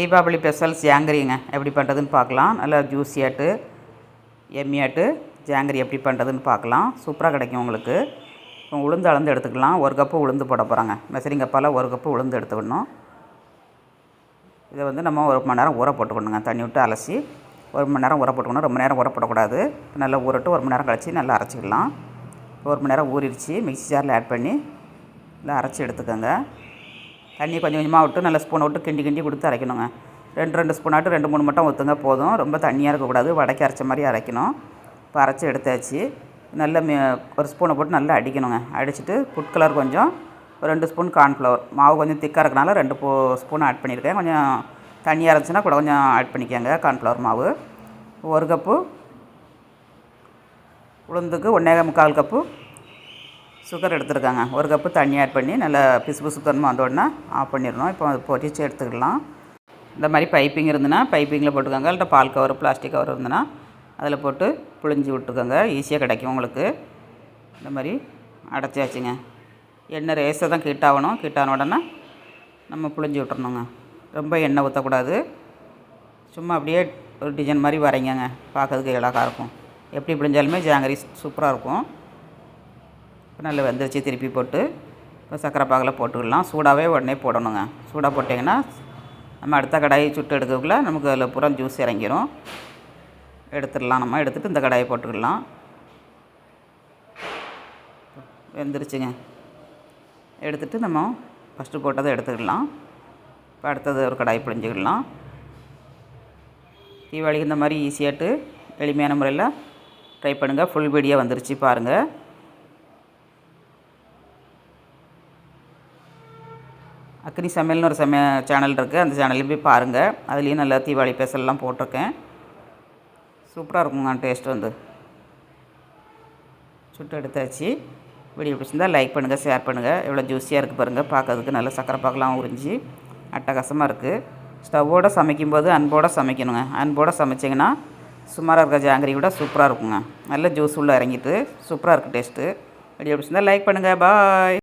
Deepavali special ஜாங்கிரிங்க எப்படி பண்ணுறதுன்னு பார்க்கலாம். நல்லா ஜூஸியாட்டு எம்மியாட்டு ஜாங்கிரி எப்படி பண்ணுறதுன்னு பார்க்கலாம். சூப்பராக கிடைக்கும் உங்களுக்கு. இப்போ உளுந்து அளந்து எடுத்துக்கலாம். ஒரு கப்பு உளுந்து போட போகிறாங்க மெசரிங் கப்பால் ஒரு கப்பு உளுந்து எடுத்துக்கணும் இதை வந்து நம்ம ஒரு மணி நேரம் ஊற போட்டுக்கணுங்க. தண்ணி விட்டு அலசி ஒரு மணி நேரம் ஊற போட்டுக்கணும். ரொம்ப நேரம் ஊற போடக்கூடாது. நல்லா ஊறட்டு ஒரு மணி நேரம் கழித்து நல்லா அரைச்சிக்கலாம். ஒரு மணி நேரம் ஊறிடுச்சு. மிக்ஸி ஜாரில் ஆட் பண்ணி நல்லா அரைச்சி எடுத்துக்கோங்க. தண்ணி கொஞ்சம் கொஞ்சமாக விட்டு நல்லா ஸ்பூனை விட்டு கிண்டி கிண்டி கொடுத்து அரைக்கணுங்க. ரெண்டு ரெண்டு ஸ்பூனாட்டு ரெண்டு மூணு மட்டும் ஊற்றுங்க போதும். ரொம்ப தண்ணியாக இருக்கக்கூடாது. வடக்கி அரைச்ச மாதிரி அரைக்கணும். இப்போ அரைச்சி எடுத்தாச்சு. நல்ல ஒரு ஸ்பூனை போட்டு நல்லா அடிக்கணுங்க. அடிச்சுட்டு ஃபுட் கலர் கொஞ்சம் ஒரு ரெண்டு ஸ்பூன் கார்ன்ஃப்ளவர் மாவு கொஞ்சம் திக்காக இருக்கனால ரெண்டு போ ஸ்பூன் ஆட் பண்ணியிருக்கேன். கொஞ்சம் தண்ணியாக இருந்துச்சுன்னா கூட கொஞ்சம் ஆட் பண்ணிக்கோங்க கார்ன்ஃப்ளவர் மாவு. ஒரு கப்பு உளுந்துக்கு ஒன்றே முக்கால் கப்பு சுகர் எடுத்துருக்காங்க. ஒரு கப்பு தண்ணி ஆட் பண்ணி நல்லா பிசு பிசுத்தனமாக வந்தோடனே ஆஃப் பண்ணிடணும். இப்போ அது பொரிச்சு எடுத்துக்கலாம். இந்த மாதிரி பைப்பிங் இருந்துன்னா பைப்பிங்கில் போட்டுக்கோங்க. இல்லை பால் கவர் பிளாஸ்டிக் கவர் இருந்துன்னா அதில் போட்டு புழிஞ்சு விட்டுக்கோங்க. ஈஸியாக கிடைக்கும் உங்களுக்கு. இந்த மாதிரி அடைச்சாச்சுங்க எண்ணெய் ரேஸை தான் கீட்டாகணும் ஆகணும். உடனே நம்ம புழிஞ்சு விட்டுறணுங்க. ரொம்ப எண்ணெய் ஊற்றக்கூடாது சும்மா அப்படியே ஒரு டிசைன் மாதிரி வரைங்கங்க பார்க்கறதுக்கு அழகாக இருக்கும். எப்படி பிழிஞ்சாலுமே ஜாங்கரி சூப்பராக இருக்கும். இப்போ நல்லா வெந்துருச்சு. திருப்பி போட்டு இப்போ சக்கரை பாகில் போட்டுக்கலாம். சூடாகவே உடனே போடணுங்க. சூடாக போட்டிங்கன்னா நம்ம அடுத்த கடாயை சுட்டு எடுக்கக்குள்ளே நமக்கு அதில் பூரா ஜூஸ் இறங்கிடும் எடுத்துடலாம் நம்ம. எடுத்துகிட்டு இந்த கடாயை போட்டுக்கலாம். வெந்துருச்சுங்க. எடுத்துகிட்டு நம்ம ஃபஸ்ட்டு போட்டதை எடுத்துக்கலாம். இப்போ அடுத்தது ஒரு கடாய் பிழிஞ்சிக்கிடலாம் தீபாவளிக்கு இந்த மாதிரி ஈஸியாட்டு எளிமையான முறையில் ட்ரை பண்ணுங்கள் ஃபுல் வீடியோ வந்துருச்சு பாருங்கள் அக்னி சமையல்னு ஒரு சமைய சேனல் இருக்குது அந்த சேனல்லையும் போய் பாருங்கள் அதுலேயும் நல்லா தீபாவளி பேசலாம் போட்டிருக்கேன். சூப்பராக இருக்குங்க டேஸ்ட் வந்து. சுட்டு எடுத்தாச்சு. வீடியோ பிடிச்சிருந்தால் லைக் பண்ணுங்கள் ஷேர் பண்ணுங்கள் எவ்வளோ ஜூஸியாக இருக்குது பாருங்கள் பார்க்கறதுக்கு நல்லா சக்கரை பார்க்கலாம் உறிஞ்சி அட்டகாசமாக இருக்குது ஸ்டவ்வோடு சமைக்கும்போது அன்போடு சமைக்கணுங்க. அன்போடு சமைச்சிங்கன்னா சுமாராக இருக்க ஜாங்கிரி கூட சூப்பராக இருக்குங்க. நல்ல ஜூஸ் உள்ளே இறங்கிட்டு சூப்பராக இருக்குது டேஸ்ட்டு வீடியோ பிடிச்சிருந்தால் லைக் பண்ணுங்கள் பாய்